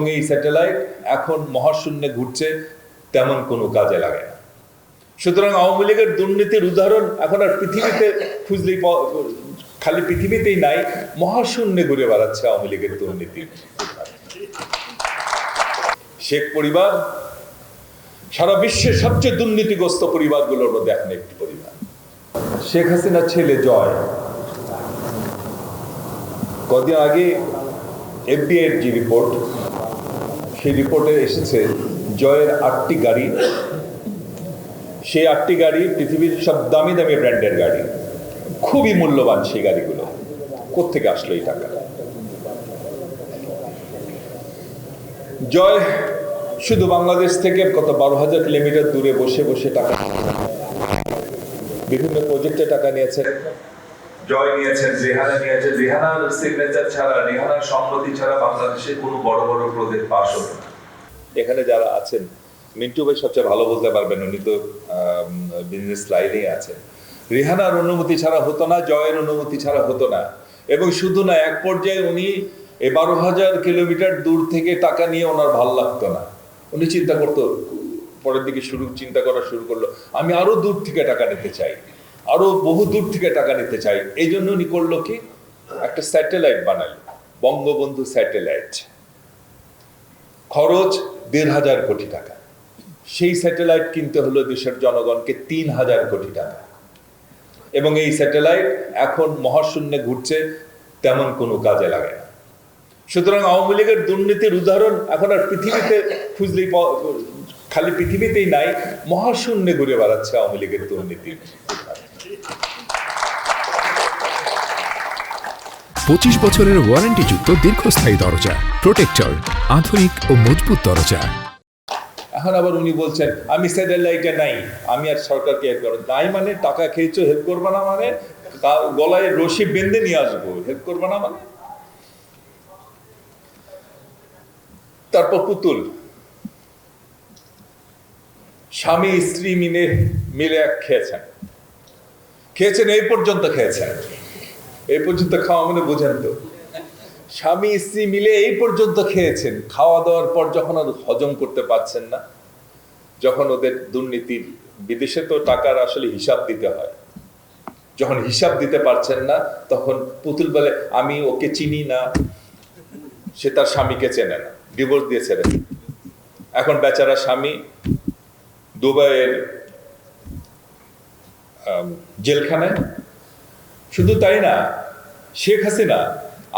এবং এই স্যাটেলাইট এখন মহাশূন্যে ঘুরছে, তেমন কোনো কাজে লাগে না। সুতরাং আওয়ামী লীগের দুর্নীতির উদাহরণ এখন আর পৃথিবীতে খুঁজলেই খালি পৃথিবীতেই নাই, মহাশূন্যে ঘুরে বেড়াচ্ছে আওয়ামী লীগের দুর্নীতি। শেখ পরিবার, সারা বিশ্বের সবচেয়ে দুর্নীতিগ্রস্ত পরিবারগুলোর মধ্যে এখন একটি পরিবার। শেখ হাসিনার ছেলে জয়। কদিন আগে এফবিআই রিপোর্ট সেই রিপোর্টে এসেছে, জয়ের আটটি গাড়ি। সেই আটটি গাড়ি পৃথিবীর সব দামি দামি ব্র্যান্ডের গাড়ি। খুবই মূল্যবান সেই গাড়িগুলো। কোত্থেকে আসলো এই টাকা? জয় শুধু বাংলাদেশ থেকে কত বারো হাজার কিলোমিটার দূরে বসে বসে টাকা বিভিন্ন প্রজেক্টে টাকা নিয়েছে। জয় নিয়েছেন, রেহানা নিয়েছেন। রেহানার সিগনেচার ছাড়া, রেহানার সম্মতি ছাড়া বাংলাদেশে কোনো বড় বড় প্রজেক্ট হতো না। এখানে যারা আছেন, মিন্টু ভাই সবচেয়ে ভালো বলতে পারবেন, উনি তো বিজনেস লাইনেই আছেন। রেহানার অনুমতি ছাড়া হতো না, জয়ের অনুমতি ছাড়া হতো না। এবং শুধু না, এক পর্যায়ে উনি এই বারো হাজার কিলোমিটার দূর থেকে টাকা নিয়ে ওনার ভালো লাগতো না। উনি চিন্তা করতো, পরের দিকে শুরু, চিন্তা করা শুরু করল, আমি আরও দূর থেকে টাকা নিতে চাই। আরও বহু দূর থেকে টাকা নিতে চাই। এই জন্য উনি করল কি একটা স্যাটেলাইট বানালো, বঙ্গবন্ধু স্যাটেলাইট। খরচ দেড় হাজার কোটি টাকা। সেই স্যাটেলাইট কিনতে হলো দেশের জনগণকে তিন হাজার কোটি টাকা। এবং এই স্যাটেলাইট এখন মহাশূন্যে ঘুরছে, তেমন কোনো কাজে লাগে না। সুতরাং আওয়ামী লীগের দুর্নীতির উদাহরণ এখন আর পৃথিবীতে খুঁজলেই খালি পৃথিবীতেই নাই, মহাশূন্যে ঘুরে বেড়াচ্ছে আওয়ামী লীগের দুর্নীতি। পঁচিশ বছরের ওয়ারেন্টিযুক্ত দীর্ঘস্থায়ী দরজা, প্রোটেক্টর, আধুনিক ও মজবুত দরজা। এখন আবার উনি বলছেন, আমি স্যাটেলাইটে নাই, আমি আর সরকারকে হেল্প করব? নাই মানে টাকা খেয়েছো হেল্প করব না মানে? গলায় রশি বেঁধে নিয়ে আসব হেল্প করব না মানে? তারপর পুতুল। স্বামী স্ত্রী মিলে মিলে এক খেয়েছেন। খেয়েছেন, এই পর্যন্ত খেয়েছেন। এই পর্যন্ত খাওয়া মানে বোঝেন তো। স্বামী, স্ত্রী মিলে এই পর্যন্ত খেয়েছেন। খাওয়া দাওয়ার পর যখন আর হজম করতে পারছেন না, যখন ওদের দুর্নীতির বিদেশে তো টাকার আসলে হিসাব দিতে হয়। যখন হিসাব দিতে পারছেন না, তখন পুতুল বলে, আমি ওকে চিনি না। সে তার স্বামীকে চেনে না। ডিভোর্স দিয়ে এখন বেচারা স্বামী দুবাইয়ের জেলখানায়? শুধু তাই না, শেখ হাসিনা,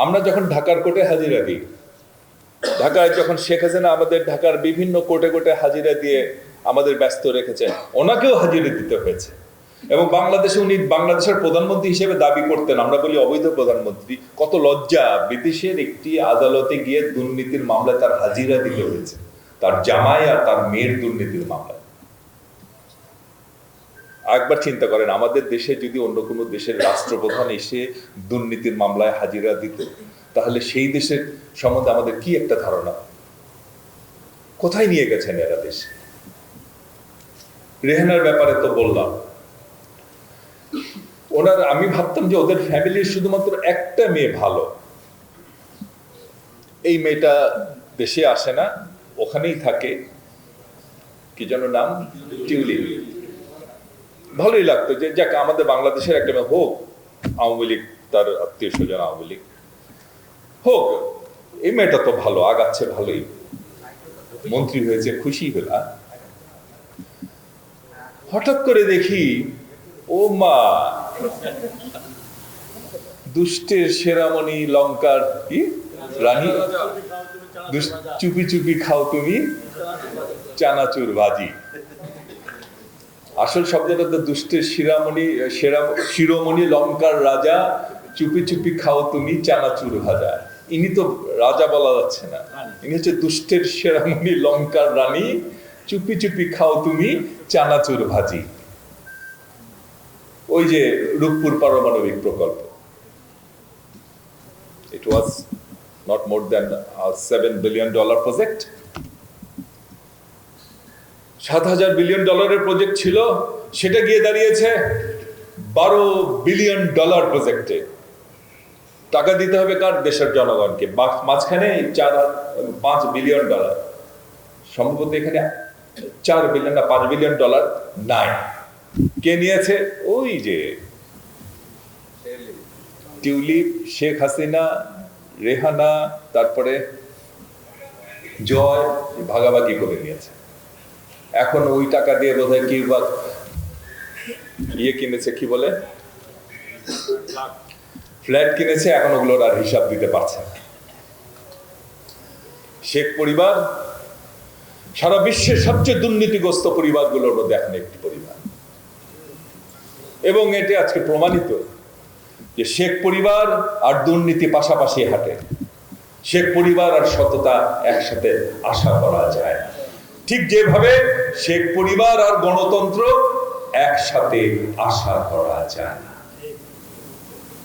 আমরা যখন ঢাকার কোর্টে হাজিরা দিই, ঢাকায় যখন শেখ হাসিনা আমাদের ঢাকার বিভিন্ন কোর্টে কোর্টে হাজিরা দিয়ে আমাদের ব্যস্ত রেখেছে, ওনাকেও হাজিরা দিতে হয়েছে। এবং বাংলাদেশে উনি বাংলাদেশের প্রধানমন্ত্রী হিসেবে দাবি করতেন, আমরা বলি অবৈধ প্রধানমন্ত্রী, কত লজ্জা বিদেশের একটি আদালতে গিয়ে দুর্নীতির মামলায় তার হাজিরা দিতে হয়েছে। তার জামাই আর তার মেয়ের দুর্নীতির মামলায়। একবার চিন্তা করেন, আমাদের দেশে যদি অন্য কোনো দেশের রাষ্ট্রপ্রধান এসে দুর্নীতির মামলায় হাজিরা দিত, তাহলে সেই দেশের সম্বন্ধে আমাদের কি একটা ধারণা? কোথায় নিয়ে গেছেন এরা দেশ? রেহানার ব্যাপারে তো বললাম। ওনার, আমি ভাবতাম যে ওদের ফ্যামিলির শুধুমাত্র একটা মেয়ে ভালো। এই মেয়েটা দেশে আসে না, ওখানেই থাকে। কি যেন নাম? টিউলিপ। ভালোই লাগতো। যে যাক, আমাদের বাংলাদেশের একটা হোক, আওয়ামী লীগ, তার আত্মীয় স্বজন আওয়ামী লীগ। হোক, এই মেয়েটা তো ভালো, আগাচ্ছে ভালোই। মন্ত্রী হয়েছে, খুশি হলা হঠাৎ করে দেখি, ও মা, দুষ্টের সেরামণি লঙ্কার, কি? রানী? চুপি চুপি খাও তুমি চানাচুর ভাজি আসল শব্দটা তো দুষ্টের শিরামণি সেরা শিরোমণি লঙ্কার রাজা, চুপি চুপি খাও তুমি চানাচুর ভাজা। ইনি তো রাজা বলা যাচ্ছে না। ইনি হচ্ছে দুষ্টের সেরামণি লঙ্কার রানী, চুপি চুপি খাও তুমি চানাচুর ভাজি। ওই যে রূপপুর পারমাণবিক প্রকল্প। It was not more than seven billion dollar project সাত হাজার বিলিয়ন ডলারের প্রজেক্ট ছিল, সেটা গিয়ে দাঁড়িয়েছে বারো বিলিয়ন ডলার প্রজেক্টে টাকা দিতে হবে কার? দেশের জনগণকে। মাঝখানে চার পাঁচ বিলিয়ন ডলার। সম্ভবত এখানে চার বিলিয়ন না, পাঁচ বিলিয়ন ডলার নাই। কে নিয়েছে? ওই যে টিউলিপ, শেখ হাসিনা, রেহানা, তারপরে জয়, ভাগাভাগি করে নিয়েছে। এখন ওই টাকা দিয়ে বোধহয় কি বা ইয়ে কিনেছে, কি বলে? ফ্ল্যাট কিনেছে, এখন ওগুলোর আর হিসাব দিতে পারছে শেখ পরিবার, সারা বিশ্বের সবচেয়ে দুর্নীতিগ্রস্ত পরিবারগুলোর মধ্যে এখন একটি পরিবার। এবং এটি আজকে প্রমাণিত যে শেখ পরিবার আর দুর্নীতি পাশাপাশি হাঁটে। শেখ পরিবার আর সততা একসাথে আশা করা যায় না। ঠিক যেভাবে শেখ পরিবার আর গণতন্ত্র একসাথে আশা করা যায় না।